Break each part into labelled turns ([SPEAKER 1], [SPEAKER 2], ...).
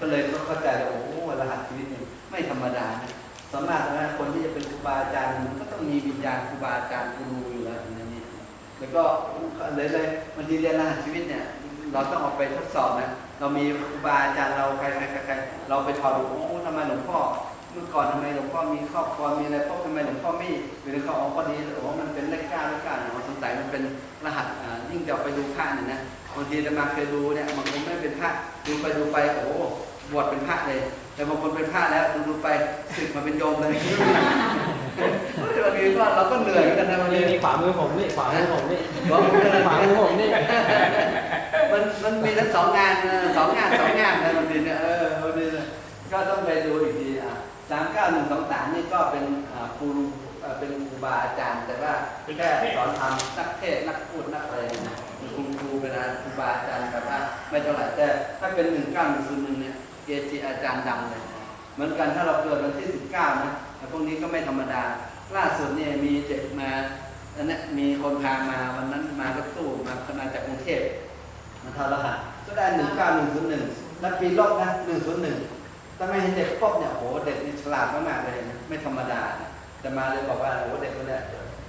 [SPEAKER 1] ก็เลยก็เข้าใจว่าโอ้โหรหัสชีวิตนี่ไม่ธรรมดานะสามารถนะคนที่จะเป็นครูบาอาจารย์มันก็ต้องมีวิญญาณครูบาอาจารย์กูรูอยู่แล้วในนี้แล้วก็เลยเลยบางทีเรียนรหัสชีวิตเนี่ย เราต้องเอาไปทดสอบนะเรามีครูบาอาจารย์เราใครใครใครเราไปถอดูโอ้ทำไมหลวงพ่อเมื่อก่อนทำไมหลวงพ่อมีครอบครัวมีอะไรพวกทำไมหลวงพ่อไม่อยู่ในเขาอ๋อพอดีโอ้มันเป็นเลขเก้าเลขเก้าเนาะสงสัยมันเป็นรหัสอ่ายิ่งจะไปดูพระเนี่ยนะ บางทีจะมาเคยดูเนี่ยบางคนไม่เป็นพระดูไปดูไปโอ้โหบวชเป็นพระเลย แต่บางคนเป็นพระแล้วดูดูไปสึกมาเป็นโยมเลยบางทีก็เราก็เหนื่อยเหมือนกันนะบาง
[SPEAKER 2] นี่
[SPEAKER 1] ที
[SPEAKER 2] นี่ขวามือผมนี่ขวามือผมนี่
[SPEAKER 1] ขวามืออะไร
[SPEAKER 2] ขวามือผมนี่
[SPEAKER 1] มันมันมีทั้งสองงานนะสองงานสองงานนะบางทีเนี่ยเออบางทีเนี่ยก็ต้องไปดูอีกทีอะสามเก้าหนึ่งสองสามนี่ก็เป็นอ่าครูเอ่อเป็นครูบาอาจารย์ แต่ว่าแค่สอนทำนักเทศน์นักพูดนักอะไรนะเป็นคุณค รูเป็นครูบาอาจารย์แต่ว่าไม่เท่าไหร่แต่ถ้าเป็นหนึ่งเก้าหนึ่งศูนย์หนึ่งเนี่ยเกจิอาจารย์ดังเลยเหมือนกันถ้าเราเกิดวันที่สิบเก้านะแต่พวกนี้ก็ไม่ธรรมดา ล่าสุดเนี่ยมีเด็กมาอันนี้มีคนพามาวันนั้นมารถตู้มาขนาจากกรุงเทพมันทารหัสก็ได้หนึ่งเก้าหนึ่งศูนย์หนึ่งแล้วปีลบนะหนึ่งศูนย์หนึ่งถ้าไม่เห็นเด็กปุ๊บเนี่ยโอ้โหเด็กนี่ฉลาดมากๆเลยนะไม่ธรรมดาจะมาเลยบอกว่าโอ้โหเด็กคนนี้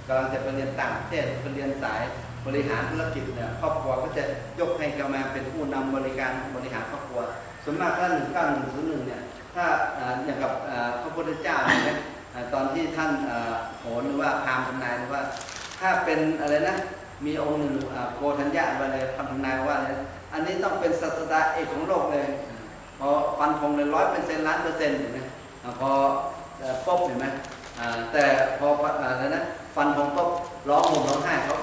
[SPEAKER 1] กำลังจะไปเรียนต่างประเทศไปเรียนสาย บริหารธุรกิจเนี่ยครอบครัวก็จะยกให้กมาเป็นผู้นำบริการบริหารครอบครัวส่วนมากถ้าหนึ่งเก้าหนึ่งศูนย์หนึ่งเนี่ยถ้าอย่างกับอ่าพระพุทธเจ้าเนี่ยตอนที่ท่านโหนหรือว่าพามทำนายหรือว่า ถ้าเป็นอะไรนะมีองค์หนึ่งโกธัญญาอะไรทำทำนายว่าอะไรอันนี้ต้องเป็นศาสดาเอกของโลกเลยพอฟันธงเลยร้อยเปอร์เซ็นต์ล้านเปอร์เซ็นต์เห็นไหมพอปุ๊บเห็นไหมแต่พออะไรนะฟันธงปุ๊บร้องห่มร้องไห้เขา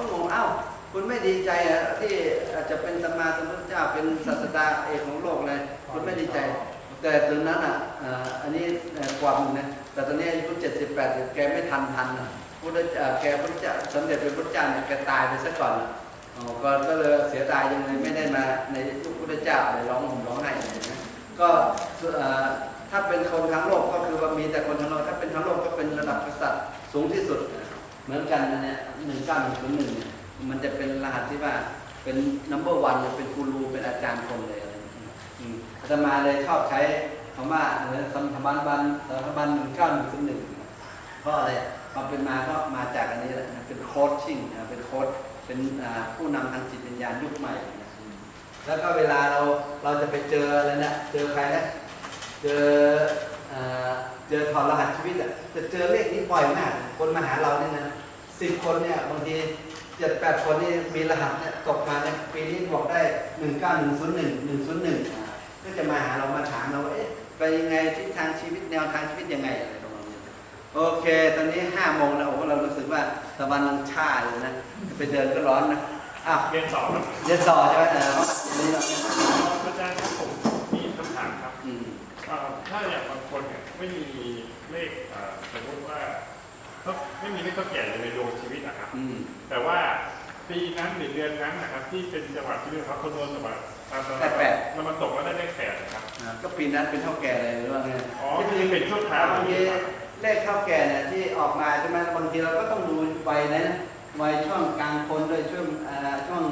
[SPEAKER 1] คุณไม่ดีใจเหรอที่อาจจะเป็นสมมาสมพุทธเจ้าเป็นศาสดาเอกของโลกเลยคุณไม่ดีใจ แต่ตอนนั้นอะอ่าอันนี้เอ่อความหนึ่งนะแต่ตอนนี้อายุเจ็ดสิบแปดแกไม่ทันทันพุทธเจ้าแกพุทธเจ้าสำเร็จเป็นพุทธเจ้าเนี่ยแกตายไปซะก่อนอ๋อก็ก็เลยเสียดายยังไงไม่ได้มาในยุคพุทธเจ้าเลยร้องห่มร้องไห้อะไรนะก็อ่อถ้าเป็นคนทั้งโลกก็คือว่ามีแต่คนทั้งโลกถ้าเป็นทั้งโลกก็เป็นระดับกษัตริย์สูงที่สุดเหมือนกันนะเนี่ยหนึ่งเก้าหนึ่งศูนย์หนึ่งเนี่ย มันจะเป็นรหัสที่ว่าเป็น number one เลยเป็นกูรูเป็นอาจารย์คนเลยอะไรอย่างเงี้ยอืมอาตมาเลยชอบใช้คำว่าเออสถบันบันสถบันหนึ่งเก้าหนึ่งศูนย์หนึ่งเพราะอะไรความเป็นมาก็มาจากอันนี้แหละนะเป็นโค้ชชิ่งนะเป็นโค้ชเป็นผู้นำทางจิตวิญญาณยุคใหม่แล้วก็เวลาเราเราจะไปเจออะไรนะเจอใครนะเจอเจอถอดรหัสชีวิตอะจะเจอเลขนี้บ่อยมากคนมาหาเราเนี่ยนะสิบคนเนี่ยบางที เจ็ดแปดคนนี่มีรหัสเนี่ยตกมาเนี่ยปีนี้บอกได้หนึ่งเก้าหนึ่งศูนย์หนึ่งหนึ่งศูนย์หนึ่งก็จะมาหาเรามาถามเราว่าเอ๊ะไปยังไงทิศทางชีวิตแนวทางชีวิตยังไงอะไรประมาณนี้โอเค ตอนนี้ห้าโมงแล้วโอ้โหเรารู้สึกว่าตะวันมันชาเลยนะไปเดินก็ร้อนนะอ้าว
[SPEAKER 3] เรียนสอบครับ
[SPEAKER 1] เรียนต่อใช่ไหมเออวันนี้เรา
[SPEAKER 3] อาจารย์ครับผมมีคำถามครับ
[SPEAKER 1] อืม
[SPEAKER 3] เอ่อถ้าอย่างบางคนเนี่ยไม่มีเลขเอ่อสมมติว่า เขาไม่มีเลขเท่าแก่อยู่ในดวงชีวิตนะครับ
[SPEAKER 1] อืม
[SPEAKER 3] แต่ว่าปีนั้นหรือเดือนนั้นนะครับ ที่เป็นจังหวะชีวิตของเขาคำนวณจังหวะตามตารางแล้วมันตกแล้วได้เลขแปดนะครับ
[SPEAKER 1] อ่าก็ปีนั้นเป็นเท่าแก่เลยหรือว่าไง
[SPEAKER 3] อ๋อที่เป็นชั่วคราว
[SPEAKER 1] บางทีเลขเท่าแก่เนี่ยที่ออกมาใช่ไหมบางทีเราก็ต้องดูวัยนะวัยช่วงกลางคนด้วยช่วงอ่าช่วง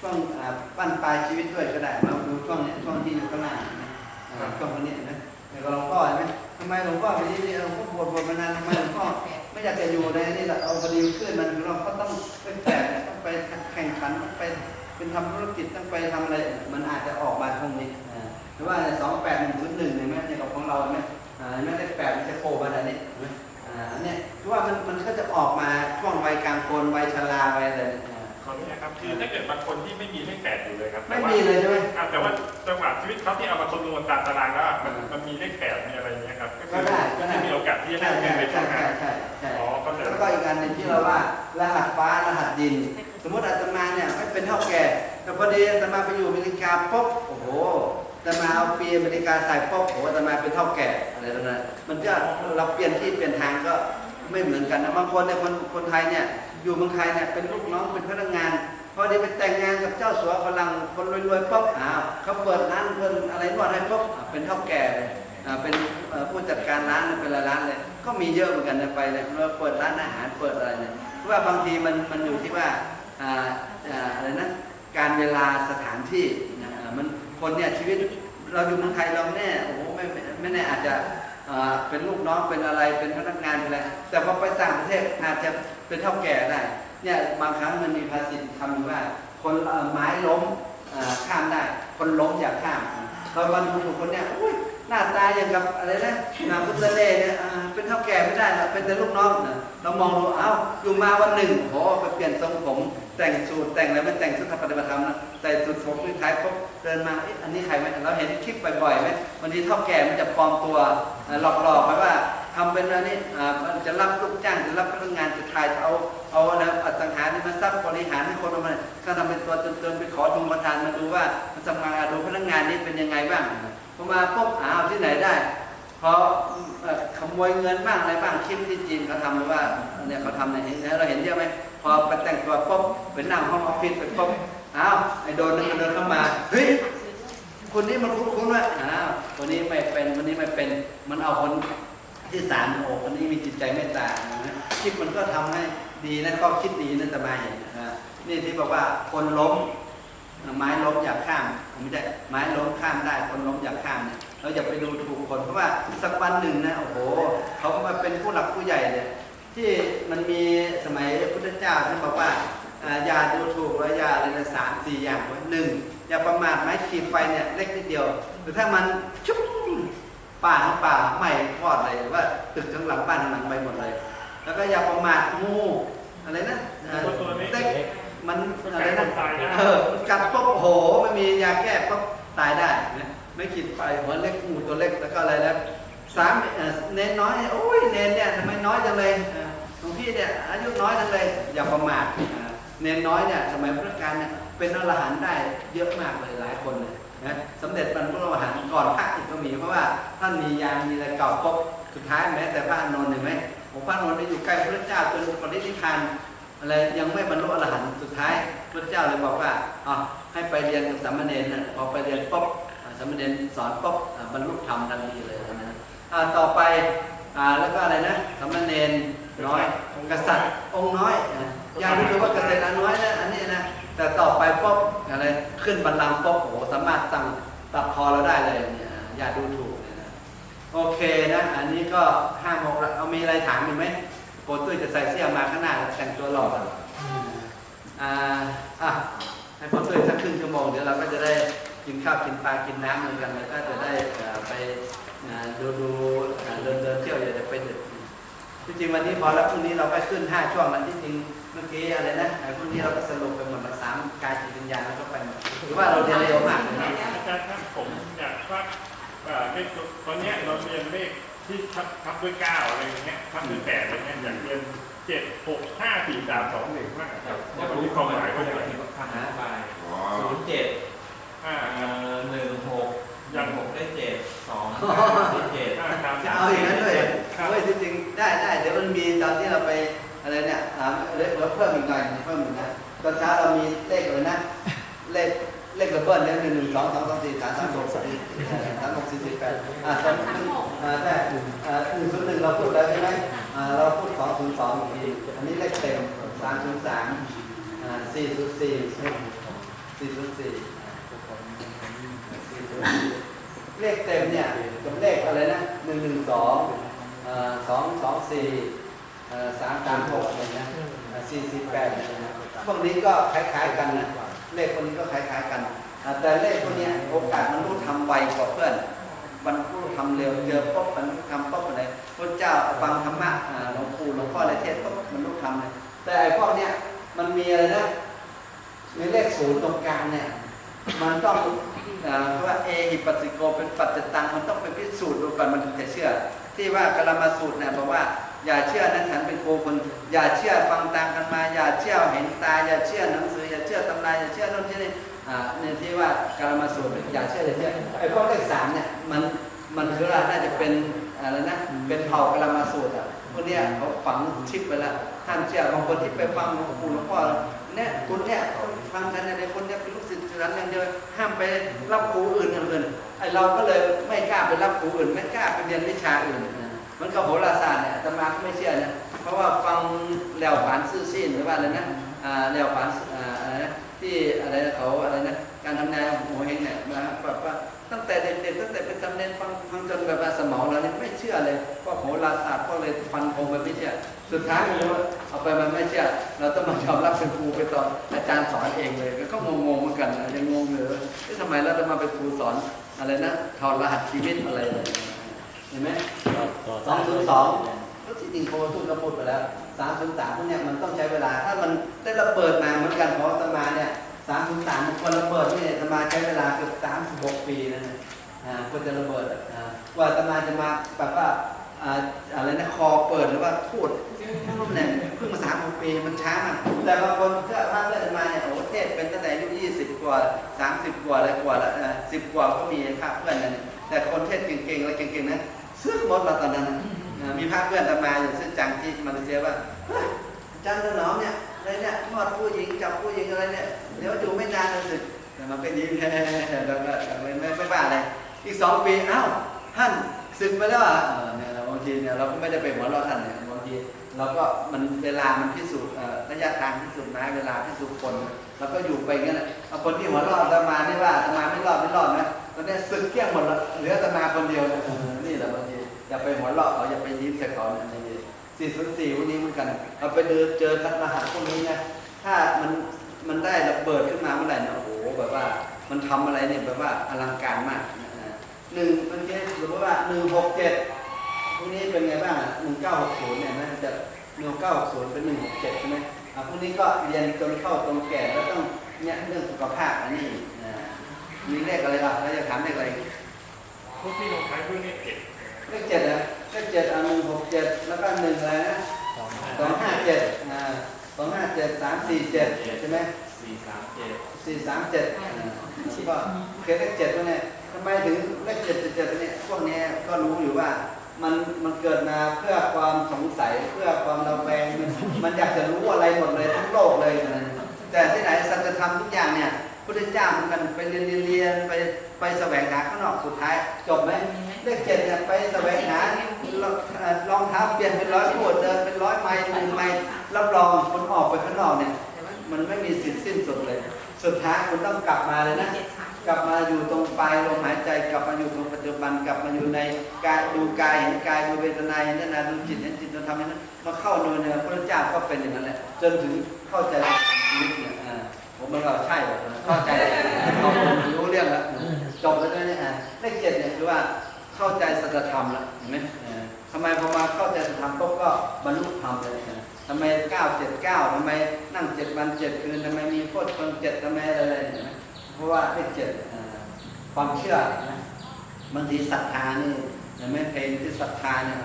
[SPEAKER 1] ช่วงอ่าปั้นปลายชีวิตด้วยก็ได้มาดูช่วงเนี้ยช่วงที่อยู่ข้างหน้านะอ่าช่วงคนเนี้ยนะแต่ก็หลวงพ่อเห็นไหมทำไมหลวงพ่อไปที่นี่หลวงพ่อบวชบวชมานานทำไมหลวงพ่อ ไม่อยากจะอยู่ในนี่แหละเอาพอดีขึ้นมันเราก็ต้องเป็นแก่ต้องไปแข่งขันต้องไปเป็นทำธุรกิจต้องไปทำอะไร มันอาจจะออกมาตรงนี้อ่าหรือว่าสองแปดหนึ่งศูนย์หนึ่งเห็นไหมในกับของเราเนไหมอ่าไม่ได้แปดมันจะโผล่มาแบบนี้เห็นไหมอ่าอันเนี่ยคือว่ามันมันก็จะออกมาช่วงวัยกลางคนวัยชราวัยอะไร เนี่ยอ่า
[SPEAKER 3] ขออนุญาตครับคือถ้าเกิดบางคนที่ไม่มีเลขแปดอยู่เลยครับ
[SPEAKER 1] ไม่มีเลยใช่ไหม
[SPEAKER 3] อะแต่ว่าจังหวะชีวิตเขาที่เอามาคำนวณตามตารางแล้วอะมัน
[SPEAKER 1] อ่ามั
[SPEAKER 3] มันมีเลขแปดมีอะไรอย่างเงี้ยครับก็
[SPEAKER 1] ก็
[SPEAKER 3] คือ
[SPEAKER 1] ได้ก็ได้
[SPEAKER 3] ที่มีโอกาสที่จะ
[SPEAKER 1] ใช่
[SPEAKER 3] ได้
[SPEAKER 1] ใช่
[SPEAKER 3] เงินไป
[SPEAKER 1] ใช่
[SPEAKER 3] ทำงา
[SPEAKER 1] ใช่
[SPEAKER 3] น
[SPEAKER 1] ใช่ใช่
[SPEAKER 3] อ๋อเข้าใจ
[SPEAKER 1] แล้วก็อีกอันหนึ่งที่เราว่ารหัสฟ้ารหัสดิน สมมติอาตมาเนี่ยไม่เป็นเท่าแก่แต่พอดีอาตมาไปอยู่อเมริกาปุ๊บโอ้โหอาตมาเอาปีอเมริกาใส่ปุ๊บโอ้โหอาตมาเป็นเท่าแก่อะไรตรงนั้นมันก็เราเปลี่ยนที่เปลี่ยนทางก็ ไม่เหมือนกันนะบางคนเนี่ยคนคนไทยเนี่ยอยู่เมืองไทยเนี่ยเป็นลูกน้องเป็นพนักงานพอดีไปแต่งงานกับเจ้าสัวฝรั่งคนรวยๆปุ๊บอ้าวเขาเปิดร้านเพิ่นอะไรนวดให้ปุ๊บอ่าเป็นเท่าแก่เลยเป็นผู้จัดการร้านเป็นร้านเลยก็มีเยอะเหมือนกันนะไปเนี่ยเราเปิดร้านอาหารเปิดอะไรเนี่ยเพราะว่าบางทีมันมันอยู่ที่ว่าอ่าอะไรนะการเวลาสถานที่มันคนเนี่ยชีวิตเราอยู่เมืองไทยเราแน่โอ้โหไม่ไม่แน่อาจจะ เป็นลูกน้องเป็นอะไรเป็นพนักงานเป็นอะไรแต่พอไปต่างประเทศอาจจะเป็นเท่าแก่ได้เนี่ยบางครั้งมันมีภาษิตคำว่า คนไม้ล้มข้ามได้ คนล้มอย่าข้ามเราวันดูคนเนี่ยอุ้ยหน้าตาอย่างกับอะไรนะนามพุทธเล่เนี่ยเป็นเท่าแก่ไม่ได้เป็นแต่ลูกน้องเรามองดูเอ้าอยู่มาวันหนึ่งโอ้ไปเปลี่ยนทรงผม แต่งสูทแต่งอะไรไม่แต่งชุดปฏิบัติธรรมนะใส่สูทผมคล้ายๆปุ๊บเดินมาอ,อันนี้ใครไหมเราเห็นคลิปบ่อยๆไหมวันนี้เท่าแก่มันจะปลอมตัวอ่าหลอกๆไปว่าทำเป็นอันนี้อ่มันจะรับลูกจ้างจะรับพนักงานจะถ่ายเอาเอานะอสังหาริมทรัพย์บริหารให้คนเอามาถ้าทำเป็นตัวตนๆไปขอดูประธานมาดูว่ามันสมัครดูพนักงานนี้เป็นยังไงบ้างพอมาปุ๊บอ้าวที่ไหนได้พอขโมยเงินบ้างอะไรบ้างคลิปที่จีนเขาทำหรือว่าเนี่ยเขาทำเนี่ยเห็นเราเห็นเยอะไหม พอไปแต่งตัวปุ๊บไปนั่งห้องออฟฟิศไปปุ๊บอ้าวไอ้โดนนึงมันเดินเข้ามาเฮ้ยคนนี้มันคุ้นๆว่าอ้าวคนนี้ไม่เป็นคนนี้ไม่เป็น มันเอาคนที่สามโอ้คนนี้มีจิตใจเมตตานะคลิปมันก็ทำให้ดีนะก็คิดดีนะแต่มาเห็นนะนี่ที่บอกว่าคนล้มไม้ล้มอย่าข้ามไม่ใช่ไม้ล้มข้ามได้คนล้มอย่าข้ามเนี่ยเราอย่าไปดูถูกคนเพราะว่าสักวันหนึ่งนะโอ้โหเขาก็มาเป็นผู้หลักผู้ใหญ่เนี่ย ที่มันมีสมัยพุทธเจ้าที่บอกว่าอย่าดูถูกและอย่าอะไรนะสามสี่อย่างหนึ่งอย่าประมาทไม้ขีดไฟเนี่ยเล็กนิดเดียวหรือถ้ามันชุบป่าทั้งป่าไหม้ทอดเลยว่าตึกทั้งหลังบ้านทั้งหลังไปหมดเลย แล้วก็อย่าประมาทงูอะไรนะอ่า
[SPEAKER 3] ตัวตัวนี้
[SPEAKER 1] เล็กมันอะไรนะเออกัดปุ๊บโหไม่มียาแก้ปุ๊บตายได้นะไม่ขีดไฟหัวเล็กหมูตัวเล็กแล้วก็อะไรนะ สามเอ่อเนน้อยโอ้ยเน้นเนี่ยทำไมน้อยจังเลยหลวงพี่เนี่ยอายุน้อยจังเลยอย่าประมาทเน้นน้อยเนี่ยสมัยพุทธกาลเนี่ยเป็นอรหันต์ได้เยอะมากเลยหลายคนเลยนะสมเด็จบรรพุอรหันต์ก่อนพระอีกก็มีเพราะว่าท่านมียานมีอะไรเก่าปุ๊บสุดท้ายแม้แต่พระอานนท์เห็นไหมผมพระอานนท์ได้อยู่ใกล้พระเจ้าจนปรินิพพานอะไรยังไม่บรรลุอรหันต์สุดท้ายพระเจ้าเลยบอกว่าอ๋อให้ไปเรียนกับสามเณรนะพอไปเรียนปุ๊บสามเณรสอนปุ๊บบรรลุธรรมทันทีเลย อ่าต่อไปอ่าแล้วก็อะไรนะสามเณรน้อยกษัตริย์องค์น้อยนะยังรู้สึกว่าเกษตรน้อยนะอันนี้นะแต่ต่อไปปุ๊บอะไรขึ้นบัลลังก์ปุ๊บโอ้โหสามารถสั่งตัดคอเราได้เลยเนี่ยอย่าดูถูกนะโอเคนะ อันนี้ก็ห้าโมงแล้วเอามีอะไรถามอีกไหมโกตุ้ยจะใส่เสื้อมาข้างหน้าแล้วแต่งตัวหล่อกันอ่าอะให้พอตุ้ยสักครึ่งชั่วโมงเดี๋ยวเราก็จะได้กินข้าวกินปลากินน้ำเหมือนกันแล้วก็จะได้ไป ดูดูอ่าเดินเดินเที่ยวอย่าจะไปดึกที่จริงวันนี้พอแล้วพรุ่งนี้เราก็ขึ้นห้าช่วงแล้วที่จริงเมื่อกี้อะไรนะไอ้พรุ่งนี้เราก็สรุปไปหมดละสามกายจิตวิญญาณแล้วก็ไปหมดหรือว่าเราเรียนเร็วมากเลยนะ
[SPEAKER 3] อาจารย์ครับผมอยากทราบเอ่อเลขตัวตอนเนี้ยเราเรียนเลขที่ทับทับด้วยเก้าอะไรอย่างเงี้ยทับด้วยแปดอะไรเงี้ยอยากเรียนเจ็ดหกห้าสี่สามสองหนึ่งมากครับว่ามันมีความหมายว่าอย่างไร
[SPEAKER 2] คำอธิบายศูนย์เจ็ด
[SPEAKER 3] อ่า
[SPEAKER 2] เอ่อหนึ่งหก
[SPEAKER 3] ยัง
[SPEAKER 2] หกได้เจ็ดสองได้เจ็ด
[SPEAKER 3] อ่าครับ
[SPEAKER 1] จะ เอาอย่างนั้นด้วย
[SPEAKER 3] ครับ
[SPEAKER 1] เฮ้ยที่จริงได้ได้เดี๋ยวมันมีตอนที่เราไปอะไรเนี่ยถามเลขเราเพิ่มอีกหน่อยเพิ่มอีกนะตอนเช้าเรามีเลขเลยนะเลขเลขระเบิดเนี่ยหนึ่งหนึ่งสองสองสองสี่สามสามหกสี่สามหกสี่สี่แปดอ่าสองอ่าใช่อ่าหนึ่งศูนย์หนึ่งเราพูดแล้วใช่ไหมอ่าเราพูดสองศูนย์สองอีกทีอันนี้เลขเต็มสามศูนย์สามอ่าสี่ศูนย์สี่สี่ศูนย์สี่ เลขเต็มเนี่ยกับเลขอะไรนะหนึ่งหนึ่งสองสองสองสี่สามสามหกอะไรเงี้ยสี่สี่แปดอะไรเงี้ยพวกนี้ก็คล้ายๆกันนะเลขคนนี้ก็คล้ายๆกัน แต่เลขพวกนี้โอกาสมันรู้ทำไวกว่าเพื่อนมันรู้ทำเร็วเจอปุ๊บมันรู้ทำปุ๊บอะไรพระเจ้าฟังธรรมะหลวงปู่หลวงพ่ออะไรเทศปุ๊บมันรู้ทำเลยแต่ไอ้พวกเนี้ยมันมีอะไรนะมีเลขศูนย์ตรงกลางเนี่ย มันต้อง เพราะว่าเอหิปัสสิโกเป็นปัจจตังมันต้องไปพิสูจน์ดูก่อนมันถึงจะเชื่อ ที่ว่ากลามาสูตรเนี่ยบอกว่าอย่าเชื่อนั้นฉันเป็นครูคนอย่าเชื่อฟังตามกันมา อย่าเชื่อเห็นตา อย่าเชื่อหนังสือ อย่าเชื่อตำราอย่าเชื่อโน่นที่นี่อนี่ที่ว่ากลามาสูตรอย่าเชื่ออย่าเชื่อไอ้พวกเลขสามเนี่ยมันมันคือว่าน่าจะเป็นอะไรนะเป็นเผ่ากลามาสูตรอะพวกเนี้ยเขาฝังชิปไปแล้วท่านเชื่อบางคนที่ไปฟังหลวงปู่หลวงพ่อเนี่ยคุณเนี่ยฟังกันในคนเนี่ยเป็นลูกศิษ นั้นอย่างเดียวห้ามไปรับครูอื่นอื่นไอ้เราก็เลยไม่กล้าไปรับครูอื่น ไม่กล้าไปเรียนวิชาอื่นมันก็โหราศาสตร์เนี่ยตมาก็ไม่เชื่อนะเพราะว่าฟังแล้วฝันซื่อสิ้นหรือว่าอะไรนะแล้วฝันอะไนที่อะไรเขาอะไรนะการทำนายของหัวเฮงเนี่ยมาแบบว่าตั้งแต่เด็กๆตั้งแต่เป็นจำเนนฟังฟังจนแบบว่าสมองเราเนี่ยไม่เชื่อเลยว่าโหราศาสตร์ก็เลยฟันคงไปไม่เชื่อ สุดท้ายเลยว่าเอาไปมันไม่เชื่อเราต้องมายอมรับเป็นครูไปสอนอาจารย์สอนเองเลยก็งงๆเหมือนกันนะยังงงเลยว่าทำไมเราต้องมาเป็นครูสอนอะไรนะถอดรหัสชีวิตอะไรเลยเห็นไหมสองศูนย์สองก็ที่จริงโคทุนก็พูดไปแล้วสามศูนย์สามพวกเนี้ยมันต้องใช้เวลา ถ้ามันได้ระเบิดมาเหมือนกันของอาตมาเนี่ยสามศูนย์สามคนระเบิดนี่อาตมาใช้เวลาเกือบสามสิบหกปีนะเนี่ยอ่ากว่าจะระเบิดอ่ากว่าตมาจะมาแบบว่า อะไรนะคอเปิดหรือว่าพูดเนี่ยเพิ่งมาสามปีมันช้ามากแต่บางคนเชื่อพระเพื่อนมาเนี่ยโอ้เทศเป็นตั้งแต่อายุยี่สิบกว่าสามสิบกว่าอะไรกว่าล้วสิบกว่าก็มีพระเพื่อนนะเนี่ยแต่คนเทศเก่งๆอะไรเก่งๆนะซื้อหมดมาตอนนั้นนะอ่ามีพระเพื่อนตามาอยู่ซึ่งจังที่มาเลเซียว่าอาจารย์ถนอมเนี่ยอะไรเนี่ยทอดผู้หญิงจับผู้หญิงอะไรเนี่ยเดี๋ยวอยู่ไม่นานเลยสึกแต่มันก็นยิ้มแฮ่แล้วก็ไม่ไม่บ้าอะไรอีกสองปีเอ้าท่านสึกไปแล้วอะ เราบางทีเนี่ยเราก็ไม่ได้ไปหัวเราะท่านเนี่ยบางทีเราก็มันเวลามันพิสูจน์ระยะทางพิสูจน์นะเวลาพิสูจน์คนเราก็อยู่ไปงั้นแหละเอาคนที่หัวเราะอาตมาไม่ว่าอาตมาไม่รอดไม่รอดนะตอนนี้สึกเกลี้ยงหมดแล้วเหลืออาตมาคนเดียวนี่แหละบางทีอย่าไปหัวเราะเขาอย่าไปยิ้มใส่เขาเนี่ยสี่ศูนสี่วันนี้เหมือนกันเราไปเดินเจอทัศรหัสพวกนี้นะถ้ามันมันได้ระเบิดขึ้นมาเมื่อไหร่นะโอ้โหแบบว่ามันทำอะไรเนี่ยแบบว่าอลังการมากหนึ่งมันแค่สมมติว่าหนึ่งหกเจ็ด พวกนี้เป็นไงบ้างหนึ่งเก้าหกศูนย์เนี่ยนะจะหนึ่งเก้าหกศูนย์เป็นหนึ่งหกเจ็ดใช่ไหมอะพวกนี้ก็เรียนจนเข้าตรงแก่แล้วต้องเนี่ยเรื่องสุขภาพอันนี้อ่ามีเลขอะไรบ้างแล้วจะถามเลขอะไร
[SPEAKER 3] พวกที่ลงท้ายด้วยเลขเจ็ด
[SPEAKER 1] เลขเจ็ดนะเลขเจ็ดอันหนึ่งหกเจ็ดแล้วก็หนึ่งอะไรนะ
[SPEAKER 2] สองห้า
[SPEAKER 1] สองห้าเจ็ดอ่าสองห้าเจ็ดสามสี่เจ็ดใช่ไหม
[SPEAKER 2] สี่สามเจ็ด
[SPEAKER 1] สี่สามเจ็ดอ่าก็เคยเลขเจ็ดตัวเนี่ยทำไมถึงเลขเจ็ดเจ็ดเจ็ดเนี่ยพวกเนี้ยก็รู้อยู่ว่า มันมันเกิดมาเพื่อความสงสัยเพื่อความระแวงมันมันอยากจะรู้อะไรหมดเลยทั้งโลกเลยนะแต่ที่ไหนสัจธรรมทุกอย่างเนี่ยพุทธเจ้ามันไปเรียนเรียนไปไปแสวงหาข้างนอกสุดท้ายจบไหมเลขเจ็ดเนี่ยไปแสวงหารองเอ่รองเท้าเปลี่ยนเป็นร้อยขวดเดินเป็นร้อยไมล์หนึ่งไมล์รับรองคุณออกไปข้างนอกเนี่ย มันไม่มีสิ้นสิ้นสุดเลย สุดท้ายคุณต้องกลับมาเลยนะ กลับมาอยู่ตรงปลายลมหายใจ กลับมาอยู่ตรงปัจจุบัน กลับมาอยู่ในกายดูกายเห็นกายดูเวทนาเห็นเวทนาดูจิตเห็นจิตดูธรรมเห็นนั้นมาเข้าในเนี่ยพระเจ้าก็เป็นอย่างนั้นแหละจนถึงเข้าใจชีวิตเนี่ยผมมันก็ใช่เลยเข้าใจเขารู้เรื่องแล้วจบแล้วด้วยเนี่ยเลขเจ็ดเนี่ยคือว่าเข้าใจสัจธรรมแล้วเห็นไหมทำไมพอมาเข้าใจสัจธรรมปุ๊บก็บรรลุธรรมเลยนะทำไมเก้าเจ็ดเก้าทำไมนั่งเจ็ดวันเจ็ดคืนทำไมมีโคตรคนเจ็ดทำไมอะไรเห็นไหม เพราะว่าเลขเจ็ดความเชื่อนะบางทีศรัทธานี่เห็นไหมเพลงที่ศรัทธาเนี่ย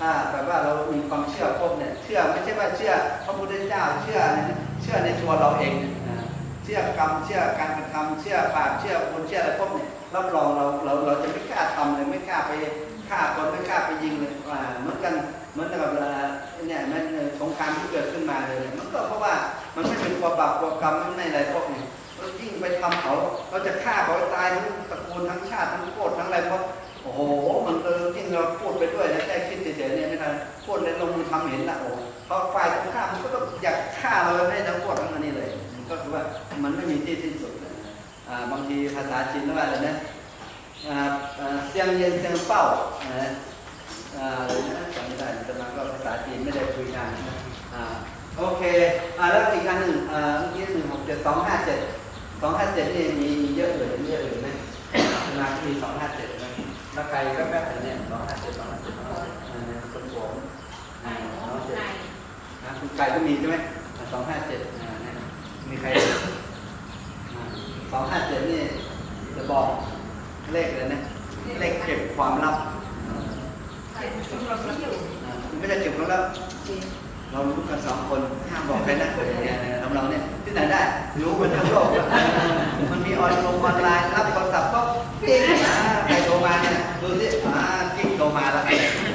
[SPEAKER 1] ถ้าแบบว่าเรามีความเชื่อปุ๊บเนี่ยเชื่อไม่ใช่ว่าเชื่อพระพุทธเจ้าเชื่อเชื่อในตัวเราเองเชื่อกรรมเชื่อการกระทำเชื่อบาปเชื่อคนเชื่ออะไรพวกนี้รับรองเราเราเราจะไม่กล้าทำเลยไม่กล้าไปฆ่าคนไม่กล้าไปยิงเลยเหมือนกันเหมือนกับเนี่ยแม้สงครามที่เกิดขึ้นมาเลย มันก็เพราะว่ามันไม่เป็นความบาปความกรรมมันไม่อะไรพวกนี้เรา ยิ่งไปทำเขาเราจะฆ่าเขาตายทั้งตระกูลทั้งชาติทั้งโคตรทั้งอะไรเพราะโอ้โห มันเออยิ่งเราพูดไปด้วยนะแค่คิดเฉยๆเนี่ยไม่ทันพูดในลงมือทำเห็นละโอ้เพราะฝ่ายตรงข้ามมันก็ต้องอยากฆ่าเราให้ทั้งโคตรทั้งอันนี้เลย ก็คือว่ามันไม่มีที่สิ้นสุดนะอ่าบางทีภาษาจีนเรียกว่าอะไรนะอ่าเซียงเย็นเซียงเป้านะอ่าอะไรนะจำไม่ได้แต่มันก็ภาษาจีนไม่ได้คุยนานอ่าโอเคอ่าแล้วอีกอันหนึ่งอ่าเมื่อกี้หนึ่งหกเจ็ดสองห้าเจ็ด สองห้าเจ็ดนี่มีมีเยอะเลยมีเยอะเลยไหมมามีสองห้าเจ็ดไหมแล้วใครก็แป๊บๆเนี่ยสองห้าเจ็ดสองห้าเจ็ดอ่าคนผมอ่าสองห้าเจ็ดนะคุณไก่ก็มีใช่ไหมสองห้าเจ็ดเนี่ยมีใครสองห้าเจ็ดนี่จะบอกเลขเลยนะ เลขเก็บความลับอ่าไม่ได้เก็บความลับ เรารู้กันสองคนห้ามบอกใครนะเนี่ยทำเราเนี่ยที่ไหนได้ รู้กันทั้งโลกมันมีออนลงออนไลน์รับโทรศัพท์ก็ปิ๊งอ่าใครโทรมาเนี่ยดูสิอ่ากิ๊กโทรมาแล้ว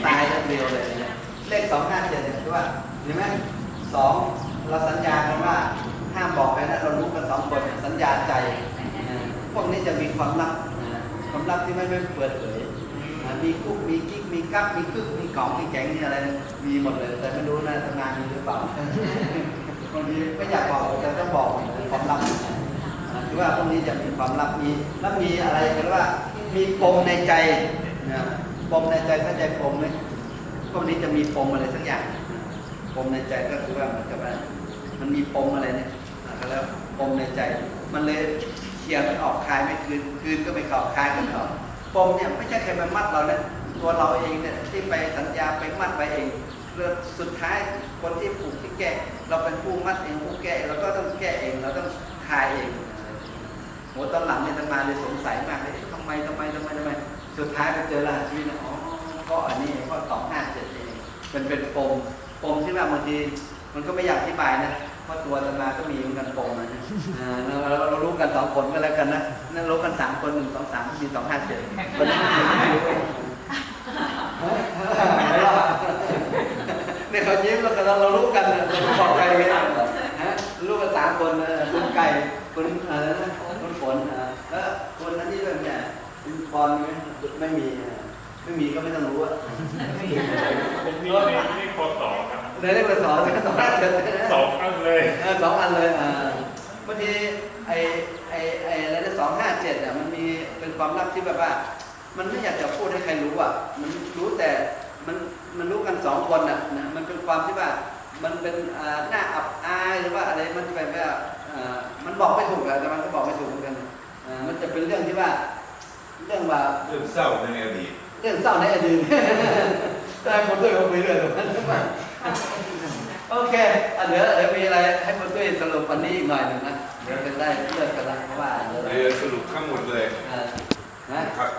[SPEAKER 1] ตายแล้วเดียวเลยเนี่ยเลขสองห้าเจ็ดเนี่ยคือว่าเห็นไหมสองเราสัญญากันว่าห้ามบอกใครนะเรารู้กันสองคนสั ญาใจ พวกนี้จะมีความลับความลับที่ไม่ไม่เปิดเผยมีกุ๊กมีกิ๊กมีกั๊กมีกึ๊กมีกล่องมีแก๊งมีอะไรมีหมดเลย แต่ไม่รู้นะทำงานมีหรือเปล่าบางทีไม่อยากบอกแต่ต้องบอกความลับคือว่าพวกนี้จะมีความลับมีแล้วมีอะไรกันว่า มีปมในใจนะปมในใจเข้าใจปมไหมพวกนี้จะมีปมอะไรสักอย่างปมในใจก็คือว่ามือนกับว่ามันมีปมอะไรเนี่ยก็แล้วปมในใจ มันเลยเคลียร์ไม่ออกคลายไม่คืนคืนก็ไม่เข้าคลายก็ไม่ออกปมเนี่ยไม่ใช่ใครมามัดเรานะตัวเราเองเนี่ยที่ไปสัญญาไปมัดไปเองเรื่องสุดท้ายคนที่ผูกที่แก้เราเป็นผู้มัดเองผู้แก้เราก็ต้องแก้เองเราต้องคลายเองโหตอนหลังเนี่ยตมาเลยสงสัยมากเลยทำไมทำไมทำไมทำไมสุดท้ายไปเจอรหัสชีวิตนะอ๋อก็อันนี้ก็สองห้าเจ็ดเองเป็นเป็นปมปมที่ว่าบางทีมันก็ไม่อยากอธิบายนะ เพราะตัวอาตมาก็มีเหมือนกันปมนะอ่าเราเราเรารู้กันสองคนก็แล้วกันนะนั่นรู้กันสามคนหนึ่งสองสามสี่สองห้าเจ็ดคนนี้ไม่รู้เองไม่รอดเนี่ยเขายิ้มแล้วก็เราเรารู้กันนะเราไม่บอกใครกันนะฮะรู้กันสามคนนะคุณไก่คุณอะไรนะคุณฝนอ่าแล้วคนนั้นที่ด้วยเนี่ยคุณปอนไหมไม่มีอะไม่มีก็ไม่ต้องรู้อะ
[SPEAKER 3] ผมมีในเลขพศครับ
[SPEAKER 1] เลยได้มาสอนสอนเกิด
[SPEAKER 3] สองอันเลย
[SPEAKER 1] เออสองอันเลยอ่าบางทีไอไอไออะไรนะสองห้าเจ็ดอะมันมีเป็นความลับที่แบบว่า มันไม่อยากจะพูดให้ใครรู้อะ มันรู้แต่มันมันรู้กันสองคนอะนะมันเป็นความที่ว่ามันเป็นอ่าหน้าอับอายหรือว่าอะไรมันแบบว่าอ่ามันบอกไม่ถูกอะแต่มันก็บอกไม่ถูกเหมือนกันอ่ามันจะเป็นเรื่องที่ว่า เรื่องว่า
[SPEAKER 4] เรื่องเศร้าในอดีต
[SPEAKER 1] เรื่องเศร้าในอดีตแต่ผมด้วยผมคุยเรื่องนั้นใช่ไหม โอเคอะเดี๋ยวเดี๋ยวมีอะไรให้ผมด้วยสรุปวันนี้อีกหน่อยหนึ่งนะ เดี๋ยวจะได้เลิกกันละเพราะว่าเดี๋ยว
[SPEAKER 4] เรือสรุปทั้งหมดเลย
[SPEAKER 1] เอ่อนะ
[SPEAKER 4] ครับ